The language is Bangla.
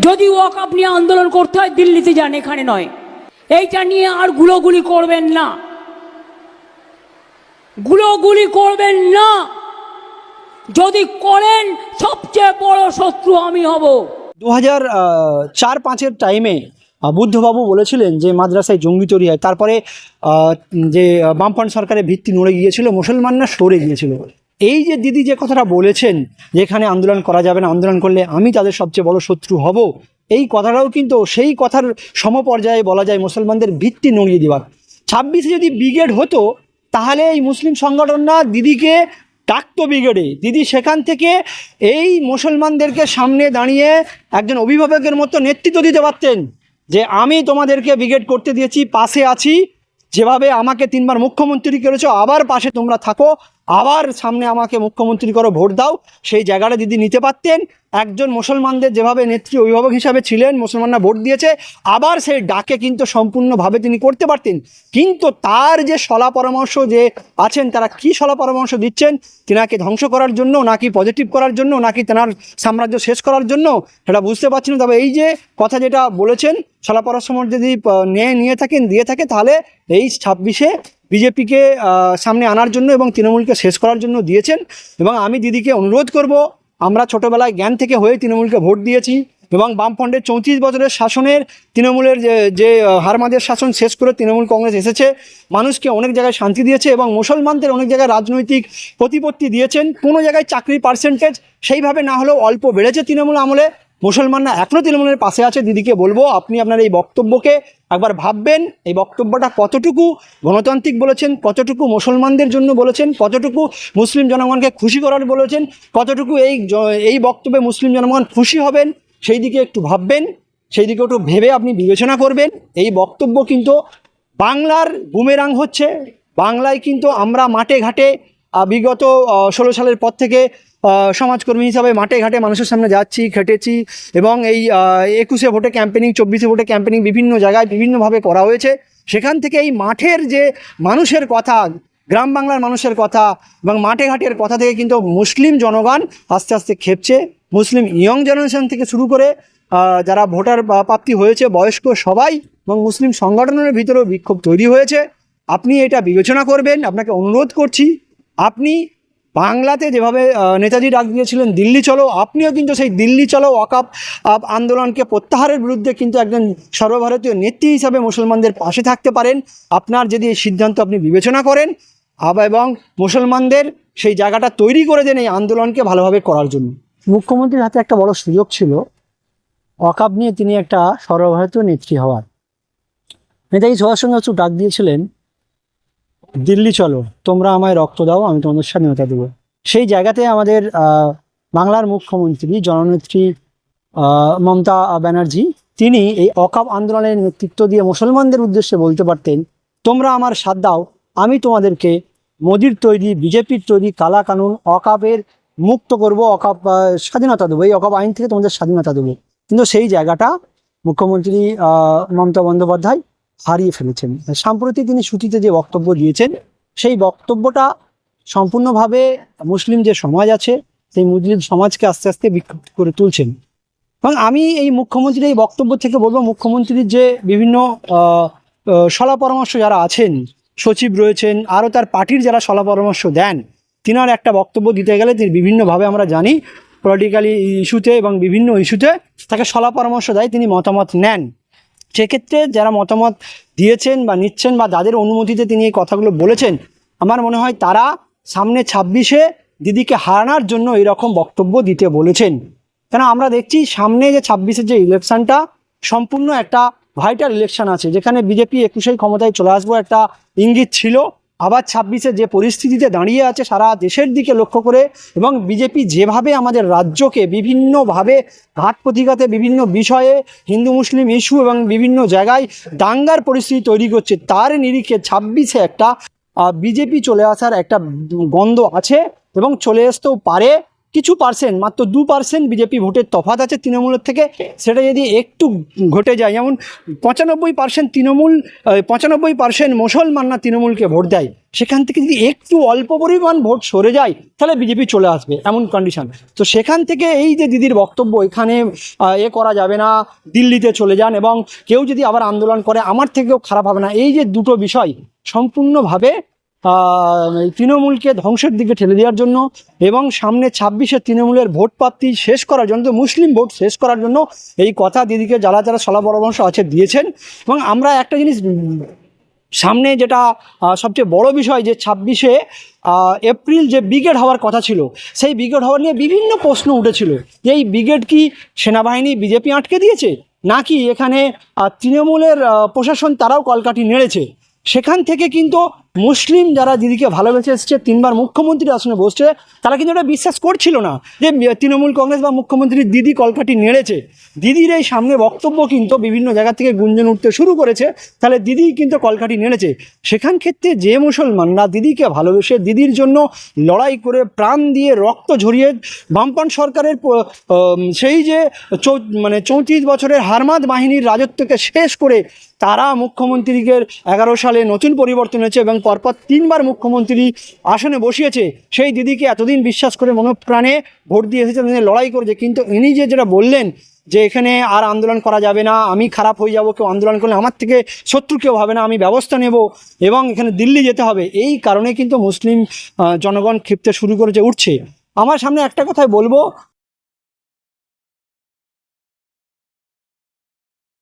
যদি ওয়াকাপ নিয়ে আন্দোলন করতে হয়, দিল্লিতে যান, এখানে নয়। এইটা নিয়ে আর গুলোগুলি করবেন না। গুলোগুলি করবেন না। যদি করেন, সবচেয়ে বড় শত্রু আমি হব। দু হাজার চার পাঁচের টাইমে বুদ্ধবাবু বলেছিলেন যে, মাদ্রাসায় জঙ্গি তৈরি হয়। তারপরে যে, বামফ্রন্ট সরকারের ভিত্তি নড়ে গিয়েছিল, মুসলমানরা সরে গিয়েছিল। এই যে দিদি যে কথাটা বলেছেন যে এখানে আন্দোলন করা যাবে না, আন্দোলন করলে আমি তাদের সবচেয়ে বড় শত্রু হব, এই কথাটাও কিন্তু সেই কথার সমপর্যায়ে বলা যায় মুসলমানদের ভিত্তি নড়িয়ে দেওয়ার ছাব্বিশে যদি ব্রিগেড হতো, তাহলে এই মুসলিম সংগঠনরা দিদিকে ডাকতো ব্রিগেডে। দিদি সেখান থেকে এই মুসলমানদেরকে সামনে দাঁড়িয়ে একজন অভিভাবকের মতো নেতৃত্ব দিতে পারতেন যে, আমি তোমাদেরকে ব্রিগেড করতে দিয়েছি, পাশে আছি, যেভাবে আমাকে তিনবার মুখ্যমন্ত্রী করেছ, আবার পাশে তোমরা থাকো আবার সামনে আমাকে মুখ্যমন্ত্রী করো, ভোট দাও। সেই জায়গাটা দিদি নিতে পারতেন, একজন মুসলমানদের যেভাবে নেত্রী অভিভাবক হিসাবে ছিলেন, মুসলমানরা ভোট দিয়েছে, আবার সেই ডাকে কিন্তু সম্পূর্ণভাবে তিনি করতে পারতেন। কিন্তু তার যে সলা পরামর্শ যে আছেন, তারা কি সলা পরামর্শ দিচ্ছেন, তিনাকে ধ্বংস করার জন্য, নাকি পজিটিভ করার জন্য, নাকি তেনার সাম্রাজ্য শেষ করার জন্য, সেটা বুঝতে পারছি না। তবে এই যে কথা যেটা বলেছেন, সলা পরামর্শ যদি নিয়ে নিয়ে থাকেন, দিয়ে থাকে, তাহলে এই ছাব্বিশে বিজেপিকে সামনে আনার জন্য এবং তৃণমূলকে শেষ করার জন্য দিয়েছেন এবং আমি দিদিকে অনুরোধ করব, আমরা ছোটোবেলায় জ্ঞান থেকে হয়ে তৃণমূলকে ভোট দিয়েছি এবং বামফ্রন্টের চৌত্রিশ বছরের শাসনের তৃণমূলের যে যে হারমাদের শাসন শেষ করে তৃণমূল কংগ্রেস এসেছে, মানুষকে অনেক জায়গায় শান্তি দিয়েছে এবং মুসলমানদের অনেক জায়গায় রাজনৈতিক প্রতিপত্তি দিয়েছেন, কোনো জায়গায় চাকরির পার্সেন্টেজ সেইভাবে না হলেও অল্প বেড়েছে তৃণমূল আমলে, মুসলমানরা এখনও তৃণমূলের পাশে আছে, দিদিকে বলব, আপনি আপনার এই বক্তব্যকে একবার ভাববেন এই বক্তব্যটা কতটুকু গণতান্ত্রিক বলেছেন, কতটুকু মুসলমানদের জন্য বলেছেন, কতটুকু মুসলিম জনগণকে খুশি করার বলেছেন, কতটুকু এই এই বক্তব্যে মুসলিম জনগণ খুশি হবেন, সেই দিকে একটু ভাববেন, সেই দিকে একটু ভেবে আপনি বিবেচনা করবেন। এই বক্তব্য কিন্তু বাংলার বুমেরাং হচ্ছে, বাংলায় কিন্তু আমরা মাঠে ঘাটে বিগত ষোলো সালের পর থেকে সমাজকর্মী হিসাবে মাঠে ঘাটে মানুষের সামনে যাচ্ছি, খেটেছি এবং এই একুশে ভোটে ক্যাম্পেনিং চব্বিশে ভোটে ক্যাম্পেনিং বিভিন্ন জায়গায় বিভিন্নভাবে করা হয়েছে। সেখান থেকে এই মাঠের যে মানুষের কথা, গ্রাম বাংলার মানুষের কথা এবং মাঠে ঘাটের কথা থেকে কিন্তু মুসলিম জনগণ আস্তে আস্তে খেপছে। মুসলিম ইয়ং জেনারেশন থেকে শুরু করে যারা ভোটার প্রাপ্তি হয়েছে, বয়স্ক সবাই এবং মুসলিম সংগঠনের ভিতরেও বিক্ষোভ তৈরি হয়েছে। আপনি এটা বিবেচনা করবেন, আপনাকে অনুরোধ করছি, আপনি বাংলাতে যেভাবে নেতাজি ডাক দিয়েছিলেন, দিল্লি চলো, আপনিও কিন্তু সেই দিল্লি চলো, ওয়াকাপ আন্দোলনকে প্রত্যাহারের বিরুদ্ধে কিন্তু একজন সর্বভারতীয় নেত্রী হিসাবে মুসলমানদের পাশে থাকতে পারেন। আপনার যদি এই সিদ্ধান্ত আপনি বিবেচনা করেন এবং মুসলমানদের সেই জায়গাটা তৈরি করে দেন এই আন্দোলনকে ভালোভাবে করার জন্য। মুখ্যমন্ত্রীর হাতে একটা বড় সুযোগ ছিল। ওয়াকাপ নিয়ে তিনি একটা সর্বভারতীয় নেত্রী হওয়ার। নেতাজি সুভাষচন্দ্র বসু ডাক দিয়েছিলেন দিল্লি চলো, তোমরা আমায় রক্ত দাও, আমি তোমাদের স্বাধীনতা দেবো। সেই জায়গাতে আমাদের বাংলার মুখ্যমন্ত্রী, জননেত্রী মমতা ব্যানার্জি, তিনি এই অকাপ আন্দোলনের নেতৃত্ব দিয়ে মুসলমানদের উদ্দেশ্যে বলতে পারতেন, তোমরা আমার সাথ দাও, আমি তোমাদেরকে মোদির তৈরি, বিজেপির তৈরি কালা কানুন অকাপের মুক্ত করব, অকাপ স্বাধীনতা দেবো, এই অকাপ আইন থেকে তোমাদের স্বাধীনতা দেবো। কিন্তু সেই জায়গাটা মুখ্যমন্ত্রী মমতা বন্দ্যোপাধ্যায় হারিয়ে ফেলেছেন। সাম্প্রতি তিনি ছুটিতে যে বক্তব্য দিয়েছেন, সেই বক্তব্যটা সম্পূর্ণভাবে মুসলিম যে সমাজ আছে, সেই মুসলিম সমাজকে আস্তে আস্তে বিক্ষুব্ধ করে তুলছেন। এবং আমি এই মুখ্যমন্ত্রীর এই বক্তব্য থেকে বলব, মুখ্যমন্ত্রীর যে বিভিন্ন সলা পরামর্শ যারা আছেন, সচিব রয়েছেন, আরও তার পার্টির যারা সলা পরামর্শ দেন, তিনার একটা বক্তব্য দিতে গেলে তিনি বিভিন্নভাবে আমরা জানি পলিটিক্যালি ইস্যুতে এবং বিভিন্ন ইস্যুতে তাকে সলা পরামর্শ দেয়, তিনি মতামত নেন। সেক্ষেত্রে যারা মতামত দিয়েছেন বা নিচ্ছেন বা যাদের অনুমতিতে তিনি এই কথাগুলো বলেছেন, আমার মনে হয় তারা সামনে ছাব্বিশে দিদিকে হারানোর জন্য এরকম বক্তব্য দিতে বলেছেন। কেন আমরা দেখছি সামনে যে ছাব্বিশের যে ইলেকশনটা, সম্পূর্ণ একটা ভাইটাল ইলেকশন আছে, যেখানে বিজেপি একুশেই ক্ষমতায় চলে আসব একটা ইঙ্গিত ছিল। আবার ছাব্বিশে যে পরিস্থিতিতে দাঁড়িয়ে আছে সারা দেশের দিকে লক্ষ্য করে এবং বিজেপি যেভাবে আমাদের রাজ্যকে বিভিন্নভাবে ঘাট প্রতিঘাতে বিভিন্ন বিষয়ে হিন্দু মুসলিম ইস্যু এবং বিভিন্ন জায়গায় দাঙ্গার পরিস্থিতি তৈরি করছে, তার নিরিখে ছাব্বিশে একটা বিজেপি চলে আসার একটা গন্ধ আছে এবং চলে আসতেও পারে। কিছু পার্সেন্ট মাত্র দু পার্সেন্ট বিজেপি ভোটের তফাত আছে তৃণমূলের থেকে। সেটা যদি একটু ঘটে যায়, যেমন পঁচানব্বই পার্সেন্ট তৃণমূল পঁচানব্বই পার্সেন্ট মুসলমানরা তৃণমূলকে ভোট দেয়, সেখান থেকে যদি একটু অল্প পরিমাণ ভোট সরে যায়, তাহলে বিজেপি চলে আসবে, এমন কন্ডিশন তো সেখান থেকে এই যে দিদির বক্তব্য, এখানে এ করা যাবে না, দিল্লিতে চলে যান এবং কেউ যদি আবার আন্দোলন করে, আমার থেকেও খারাপ হবে না। এই যে দুটো বিষয় সম্পূর্ণভাবে তৃণমূলকে ধ্বংসের দিকে ঠেলে দেওয়ার জন্য এবং সামনে ছাব্বিশে তৃণমূলের ভোট প্রাপ্তি শেষ করার জন্য, মুসলিম ভোট শেষ করার জন্য এই কথা দিদিকে যারা যারা সলা পরামর্শ আছে দিয়েছেন। এবং আমরা একটা জিনিস সামনে যেটা সবচেয়ে বড় বিষয় যে ছাব্বিশে এপ্রিল যে ব্রিগেড হওয়ার কথা ছিল, সেই ব্রিগেড হওয়ার নিয়ে বিভিন্ন প্রশ্ন উঠেছিল এই ব্রিগেড কি সেনাবাহিনী, বিজেপি আটকে দিয়েছে? নাকি এখানে তৃণমূলের প্রশাসন তারাও কলকাঠি নেড়েছে? সেখান থেকে কিন্তু মুসলিম যারা দিদিকে ভালোবেসে এসছে, তিনবার মুখ্যমন্ত্রীর আসনে বসছে, তারা কিন্তু এটা বিশ্বাস করছিল না যে তৃণমূল কংগ্রেস বা মুখ্যমন্ত্রী দিদি কলকাঠি নেড়েছে। দিদির এই সামনে বক্তব্য কিন্তু বিভিন্ন জায়গা থেকে গুঞ্জন উঠতে শুরু করেছে, তাহলে দিদি কিন্তু কলকাঠি নেড়েছে। সেখান ক্ষেত্রে যে মুসলমানরা দিদিকে ভালোবেসে দিদির জন্য লড়াই করে প্রাণ দিয়ে রক্ত ঝরিয়ে বামপান সরকারের সেই যে চৌ মানে চৌত্রিশ বছরের হারমাদ বাহিনীর রাজত্বকে শেষ করে তারা মুখ্যমন্ত্রীকে এগারো সালে নতুন পরিবর্তন হয়েছে এবং পরপর তিনবার মুখ্যমন্ত্রী আসনে বসিয়েছে। সেই দিদিকে এতদিন বিশ্বাস করে মনপ্রাণে ভোট দিয়ে এসেছে তিনি লড়াই করেছে। কিন্তু ইনি যে যেটা বললেন যে এখানে আর আন্দোলন করা যাবে না, আমি খারাপ হয়ে যাব, কেউ আন্দোলন করলে আমার থেকে শত্রু কেউ হবে না, আমি ব্যবস্থা নেব এবং এখানে দিল্লি যেতে হবে, এই কারণে কিন্তু মুসলিম জনগণ ক্ষিপ্তে শুরু করেছে, উঠছে। আমার সামনে একটা কথাই বলব